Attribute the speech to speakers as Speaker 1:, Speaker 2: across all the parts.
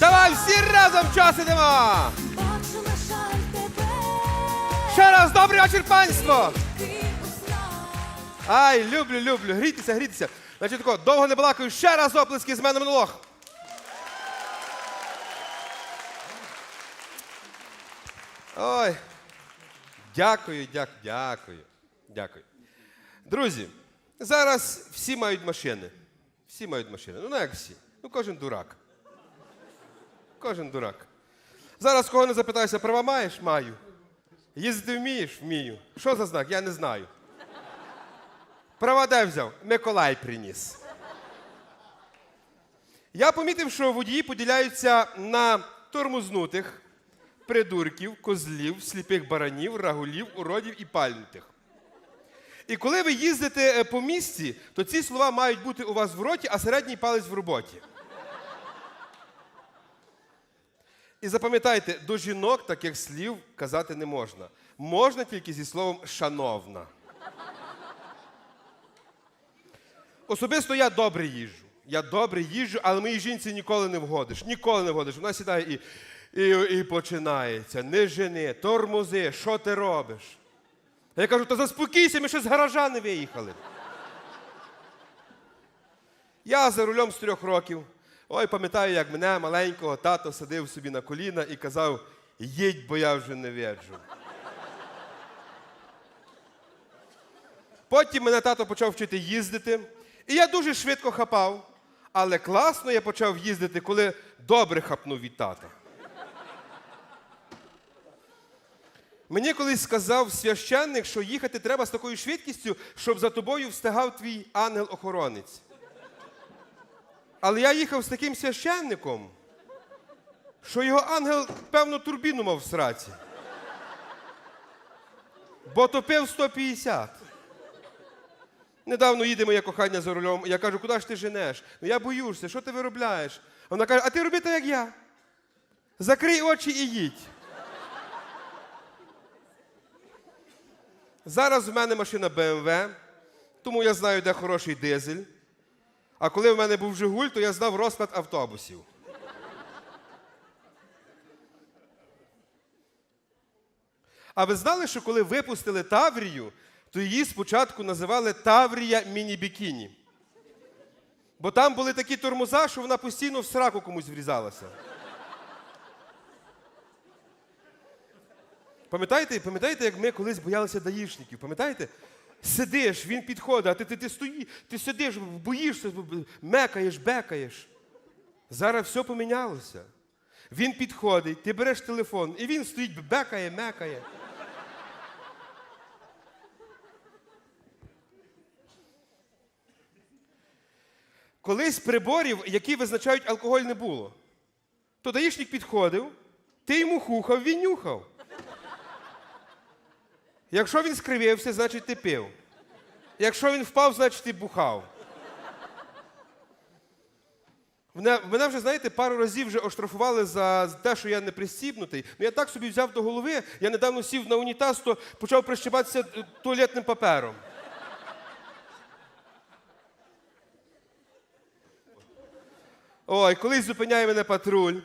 Speaker 1: Давай всі разом час ідемо! Ще раз добрий вечір, панство! Ай, люблю, люблю. Грійтеся, грійтеся. Значить, тако, довго не балакаю, ще раз оплески з мене монолог. Ой. Дякую, дякую, дякую. Дякую. Друзі, зараз всі мають машини. Всі мають машини. Ну, не як всі. Ну, кожен дурак. Кожен дурак. Зараз кого не запитаюся, права маєш? Маю. Їздити вмієш? Вмію. Що за знак? Я не знаю. Права де взяв? Миколай приніс. Я помітив, що водії поділяються на тормознутих, придурків, козлів, сліпих баранів, рагулів, уродів і пальнутих. І коли ви їздите е, по місті, то ці слова мають бути у вас в роті, а середній палець в роботі. І запам'ятайте, до жінок таких слів казати не можна. Можна тільки зі словом шановна. Особисто я добре їжджу. Я добре їжджу, але моїй жінці ніколи не вгодиш. Ніколи не вгодиш. Вона сідає і, і, і починається. Не жени, тормози, що ти робиш? А я кажу, та заспокійся, ми ще з гаража не виїхали. Я за рулем з трьох років. Ой, пам'ятаю, як мене маленького тато садив собі на коліна і казав: їдь, бо я вже не виджу. Потім мене тато почав вчити їздити, і я дуже швидко хапав. Але класно я почав їздити, коли добре хапнув від тата. Мені колись сказав священник, що їхати треба з такою швидкістю, щоб за тобою встигав твій ангел-охоронець. Але я їхав з таким священником, що його ангел, певно, турбіну мав в сраці. Бо топив 150. Недавно їде моє кохання за рулем. Я кажу, куди ж ти женеш? Ну я боюся, що ти виробляєш? Вона каже, а ти роби так, як я. Закрий очі і їдь. Зараз в мене машина BMW, тому я знаю, де хороший дизель. А коли в мене був Жигуль, то я знав розклад автобусів. А ви знали, що коли випустили Таврію, то її спочатку називали Таврія Міні-Бікіні. Бо там були такі тормоза, що вона постійно в сраку комусь врізалася. Пам'ятаєте, пам'ятаєте, як ми колись боялися даїшників? Пам'ятаєте? Сидиш, він підходить, а ти, ти, ти стоїш, ти сидиш, боїшся, мекаєш, бекаєш. Зараз все помінялося. Він підходить, ти береш телефон, і він стоїть, бекає, мекає. Колись приборів, які визначають алкоголь, не було. То даїшник підходив, ти йому хухав, він нюхав. Якщо він скривився, значить ти пив. Якщо він впав, значить ти бухав. Мене, мене вже, знаєте, пару разів вже оштрафували за те, що я не пристібнутий. Ну я так собі взяв до голови, я недавно сів на унітаз, то почав прищибатися е, туалетним папером. Ой, колись зупиняє мене патруль,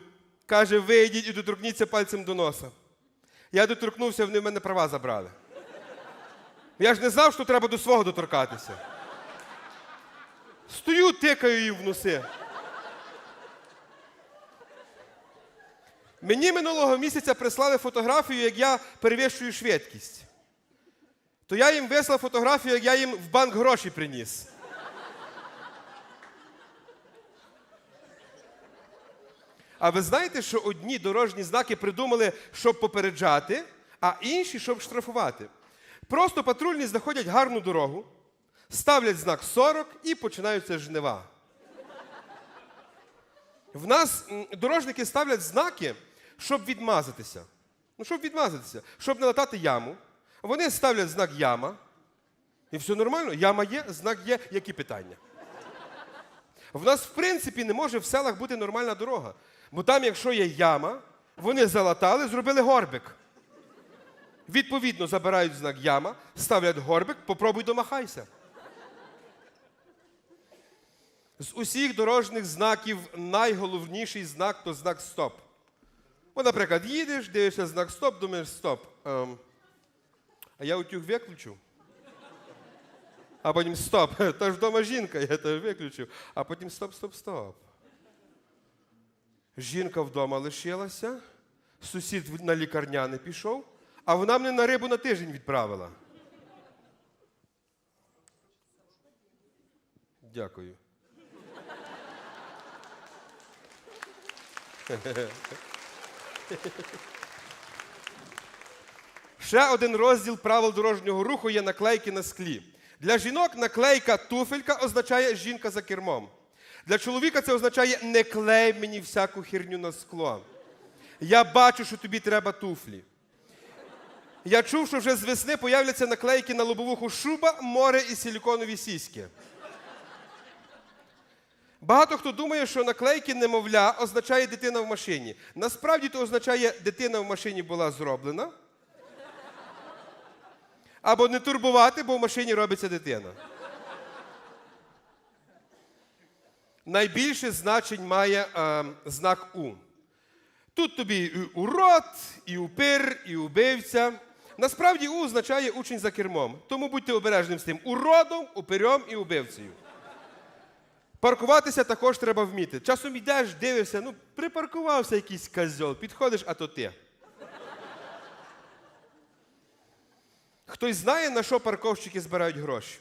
Speaker 1: каже, вийдіть і доторкніться пальцем до носа. Я доторкнувся, вони в мене права забрали. Я ж не знав, що треба до свого доторкатися. Стою, тикаю їм в носи. Мені минулого місяця прислали фотографію, як я перевищую швидкість. То я їм вислав фотографію, як я їм в банк гроші приніс. А ви знаєте, що одні дорожні знаки придумали, щоб попереджати, а інші, щоб штрафувати. Просто патрульні знаходять гарну дорогу, ставлять знак 40 і починаються жнива. В нас дорожники ставлять знаки, щоб відмазатися. Ну, щоб відмазатися, щоб не латати яму. Вони ставлять знак яма. І все нормально. Яма є, знак є, які питання. В нас, в принципі, не може в селах бути нормальна дорога. Бо там, якщо є яма, вони залатали, зробили горбик. Відповідно, забирають знак яма, ставлять горбик, попробуй домахайся. З усіх дорожніх знаків найголовніший знак то знак стоп. От, наприклад, їдеш, дивишся знак стоп, думаєш стоп. Ем, а я утюг виключу. А потім стоп. Та ж вдома жінка, я тебе виключив. А потім стоп, стоп, стоп. Жінка вдома лишилася, сусід на лікарняне пішов, а вона мене на рибу на тиждень відправила. Дякую. Ще один розділ правил дорожнього руху є наклейки на склі. Для жінок наклейка туфелька означає жінка за кермом. Для чоловіка це означає не клей мені всяку херню на скло. Я бачу, що тобі треба туфлі. Я чув, що вже з весни появляться наклейки на лобовуху шуба, море і силіконові сіськи. Багато хто думає, що наклейки немовля означає дитина в машині. Насправді то означає, дитина в машині була зроблена. Або не турбувати, бо в машині робиться дитина. Найбільше значень має е, знак У. Тут тобі і урод, і упир, і убивця. Насправді У означає учень за кермом. Тому будьте обережним з тим уродом, упирем і убивцею. Паркуватися також треба вміти. Часом йдеш, дивишся, ну, припаркувався якийсь козьол, підходиш, а то ти. Хтось знає, на що парковщики збирають гроші?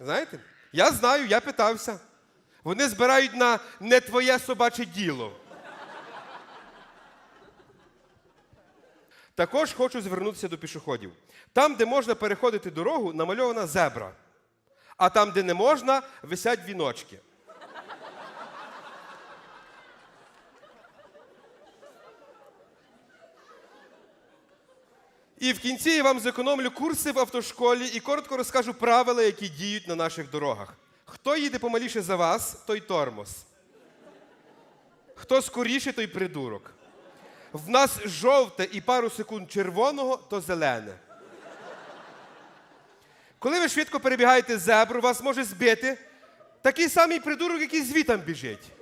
Speaker 1: Знаєте? Я знаю, я питався. Вони збирають на не твоє собаче діло. Також хочу звернутися до пішоходів. Там, де можна переходити дорогу, намальована зебра. А там, де не можна, висять віночки. І в кінці я вам зекономлю курси в автошколі і коротко розкажу правила, які діють на наших дорогах. Хто їде помаліше за вас, той тормоз. Хто скоріше, той придурок. В нас жовте і пару секунд червоного, то зелене. Коли ви швидко перебігаєте зебру, вас може збити такий самий придурок, який звітам біжить.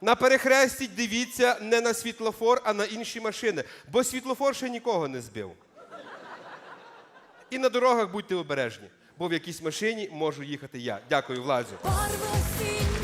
Speaker 1: На перехресті дивіться не на світлофор, а на інші машини, бо світлофор ще нікого не збив. І на дорогах будьте обережні, бо в якійсь машині можу їхати я. Дякую,
Speaker 2: осінні